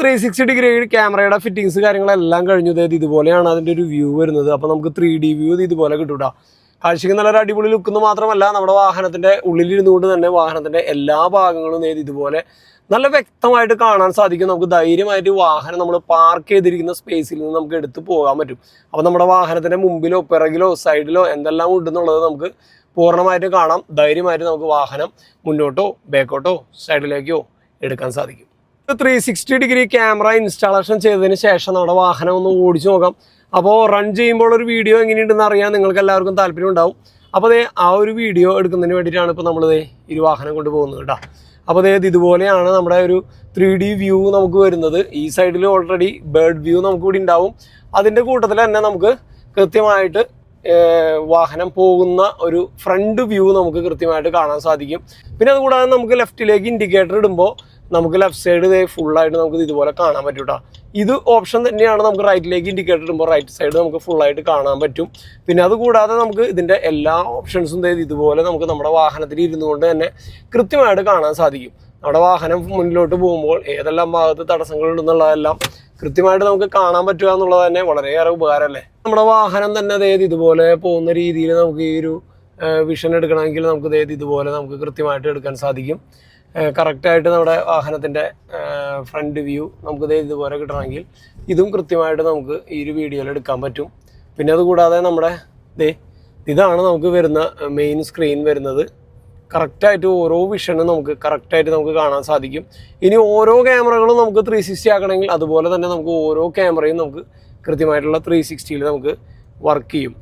Three sixty degree ക്യാമറയുടെ fittings കാര്യങ്ങളെല്ലാം കഴിഞ്ഞു. അതായത് ഇതുപോലെയാണ് അതിന്റെ ഒരു വ്യൂ വരുന്നത്. അപ്പോൾ നമുക്ക് ത്രീ ഡി വ്യൂ ഇതുപോലെ കിട്ടൂട കേട്ടോ കാഴ്ചയ്ക്ക് നല്ലൊരു അടിപൊളി ലുക്കെന്ന് മാത്രമല്ല നമ്മുടെ വാഹനത്തിന്റെ ഉള്ളിലിരുന്നുകൊണ്ട് തന്നെ വാഹനത്തിന്റെ എല്ലാ ഭാഗങ്ങളും നേരി ഇതുപോലെ നല്ല വ്യക്തമായിട്ട് കാണാൻ സാധിക്കും. നമുക്ക് ധൈര്യമായിട്ട് വാഹനം നമ്മൾ പാർക്ക് ചെയ്തിരിക്കുന്ന സ്പേസിൽ നിന്ന് നമുക്ക് എടുത്ത് പോകാൻ പറ്റും. അപ്പോൾ നമ്മുടെ വാഹനത്തിന്റെ മുമ്പിലോ പിറകിലോ സൈഡിലോ എന്തെല്ലാം ഉണ്ടെന്നുള്ളത് നമുക്ക് പൂർണമായിട്ട് കാണാം. ധൈര്യമായിട്ട് നമുക്ക് വാഹനം മുന്നോട്ടോ ബാക്കോട്ടോ സൈഡിലേക്കോ എടുക്കാൻ സാധിക്കും. Three sixty degree camera installation ചെയ്തതിന് ശേഷം നമ്മുടെ വാഹനം ഒന്ന് ഓടിച്ചു നോക്കാം. അപ്പോൾ റൺ ചെയ്യുമ്പോൾ ഒരു വീഡിയോ എങ്ങനെയുണ്ടെന്ന് അറിയാൻ നിങ്ങൾക്ക് എല്ലാവർക്കും താല്പര്യം ഉണ്ടാവും. അപ്പോൾ അതേ ആ ഒരു വീഡിയോ എടുക്കുന്നതിന് വേണ്ടിയിട്ടാണ് ഇപ്പോൾ നമ്മൾ ദേ ഈ വാഹനം കൊണ്ട് പോകുന്നത് കേട്ടോ അപ്പോൾ ദേ ഇതുപോലെയാണ് നമ്മുടെ ഒരു ത്രീ ഡി വ്യൂ നമുക്ക് വരുന്നത്. ഈ സൈഡിൽ ഓൾറെഡി ബേർഡ് വ്യൂ നമുക്ക് കൂടി ഉണ്ടാവും. അതിന്റെ കൂട്ടത്തിൽ തന്നെ നമുക്ക് കൃത്യമായിട്ട് വാഹനം പോകുന്ന ഒരു ഫ്രണ്ട് വ്യൂ നമുക്ക് കൃത്യമായിട്ട് കാണാൻ സാധിക്കും. പിന്നെ അതുകൂടാതെ നമുക്ക് ലെഫ്റ്റിലേക്ക് ഇൻഡിക്കേറ്റർ ഇടുമ്പോൾ നമുക്ക് ലെഫ്റ്റ് സൈഡ് ഇതേ ഫുള്ളായിട്ട് നമുക്ക് ഇതുപോലെ കാണാൻ പറ്റും കേട്ടോ ഇത് ഓപ്ഷൻ തന്നെയാണ് നമുക്ക് റൈറ്റിലേക്ക് ഇൻഡിക്കേറ്റർ ഇടുമ്പോൾ റൈറ്റ് സൈഡ് നമുക്ക് ഫുള്ളായിട്ട് കാണാൻ പറ്റും. പിന്നെ അതുകൂടാതെ നമുക്ക് ഇതിന്റെ എല്ലാ ഓപ്ഷൻസും ഇതുപോലെ നമുക്ക് നമ്മുടെ വാഹനത്തിൽ ഇരുന്നുകൊണ്ട് തന്നെ കൃത്യമായിട്ട് കാണാൻ സാധിക്കും. നമ്മുടെ വാഹനം മുന്നിലോട്ട് പോകുമ്പോൾ ഏതെല്ലാം ഭാഗത്ത് തടസ്സങ്ങളുണ്ടെന്നുള്ളതെല്ലാം കൃത്യമായിട്ട് നമുക്ക് കാണാൻ പറ്റുക എന്നുള്ളത് തന്നെ വളരെയേറെ ഉപകാരമല്ലേ? നമ്മുടെ വാഹനം തന്നെ അതായത് ഇതുപോലെ പോകുന്ന രീതിയിൽ നമുക്ക് ഈ ഒരു വിഷൻ എടുക്കണമെങ്കിൽ നമുക്ക് അതായത് ഇതുപോലെ നമുക്ക് കൃത്യമായിട്ട് എടുക്കാൻ സാധിക്കും. കറക്റ്റായിട്ട് നമ്മുടെ വാഹനത്തിന്റെ ഫ്രണ്ട് വ്യൂ നമുക്ക് ദേ ഇതുപോലെ കിട്ടണമെങ്കിൽ ഇതും കൃത്യമായിട്ട് നമുക്ക് ഈ ഒരു വീഡിയോയിൽ എടുക്കാൻ പറ്റും. പിന്നെ അതുകൂടാതെ നമ്മുടെ ദേ ഇതാണ് നമുക്ക് വരുന്ന മെയിൻ സ്ക്രീൻ വരുന്നത്. കറക്റ്റായിട്ട് ഓരോ വിഷനും നമുക്ക് കറക്റ്റായിട്ട് നമുക്ക് കാണാൻ സാധിക്കും. ഇനി ഓരോ ക്യാമറകളും നമുക്ക് ത്രീ സിക്സ്റ്റി ആക്കണമെങ്കിൽ അതുപോലെ തന്നെ നമുക്ക് ഓരോ ക്യാമറയും നമുക്ക് കൃത്യമായിട്ടുള്ള ത്രീ സിക്സ്റ്റിയിൽ നമുക്ക് വർക്ക് ചെയ്യും.